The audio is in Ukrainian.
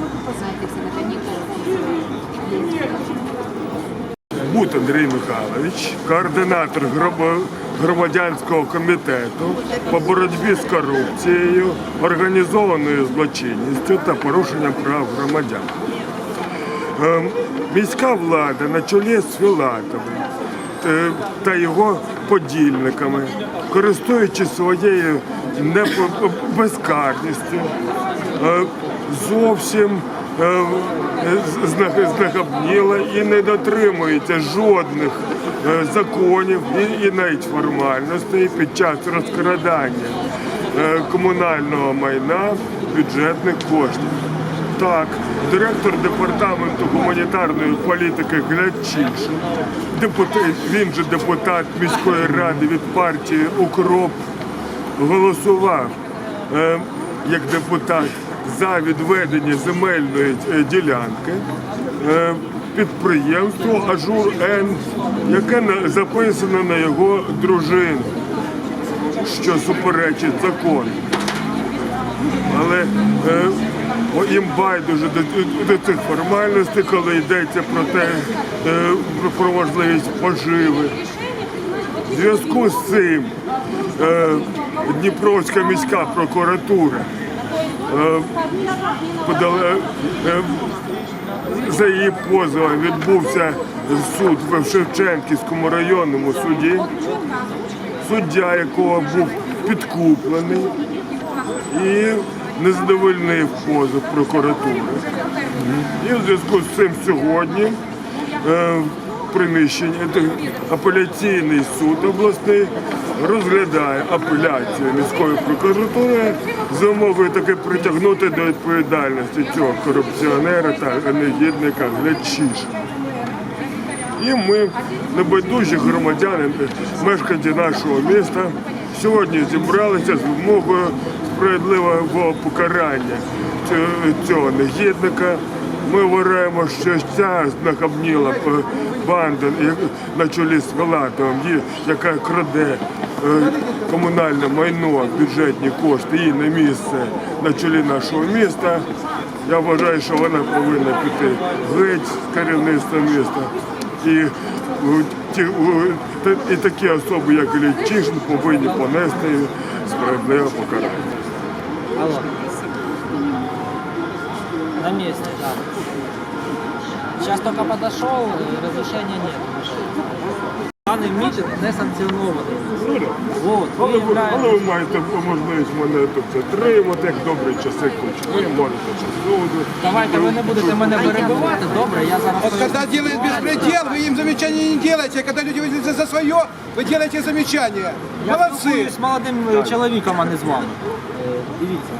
могу позвонить на каникулы. Бут Андрій Михайлович, координатор громадянського комітету по боротьбі з корупцією, організованою злочинністю та порушенням прав громадян. Ем, Міська влада на чолі з Філатовим е, та його подільниками, користуючись своєю безкарністю, е, зовсім е, знахабніла і не дотримується жодних е, законів і, навіть формальностей під час розкрадання е, комунального майна бюджетних коштів. Так, директор департаменту гуманітарної політики Глядчишин, депутат, він же депутат міської ради від партії Укроп, голосував е, як депутат за відведення земельної е, ділянки е, підприємству Ажур Н, яке записано на його дружину, що суперечить закону. Але е, їм байдуже до, цих формальностей, коли йдеться про те, про- можливість поживи. В зв'язку з цим Дніпровська міська прокуратура е, подала е, за її позовом відбувся суд в Шевченківському районному суді, суддя якого був підкуплений і не задовольнив позов прокуратури. І в зв'язку з цим сьогодні е, е, апеляційний суд обласний розглядає апеляцію міської прокуратури з вимогою таки притягнути до відповідальності цього корупціонера та негідника Глядчишина. І ми, небайдужі громадяни, мешканці нашого міста, сьогодні зібралися з вимогою справедливого покарання цього- негідника. Ми вважаємо, що ця знахабніла банда на чолі з Філатовим, є- яка краде комунальне майно, бюджетні кошти і на місце на чолі нашого міста. Я вважаю, що вона повинна піти геть з керівництва міста. І, і такі особи, як Іллічишин, повинні понести справедливе покарання. На месте, да. Сейчас только подошел, и разрешения нет. Данный митинг не санкціонований. Вот, Але ви ви, але являєтесь... ви маєте можливість мене тут затримати, як добрі часи хоч. Ви можете часу. Давайте ви не будете мене перебивати, добре, я зараз... Вот когда делают беспредел, вы им замечания не делаете, а когда люди выйдут за свое, вы делаете замечания. Я Молодцы. спілкуюсь з молодим е, чоловіком, а не з вами. Е, Дивіться.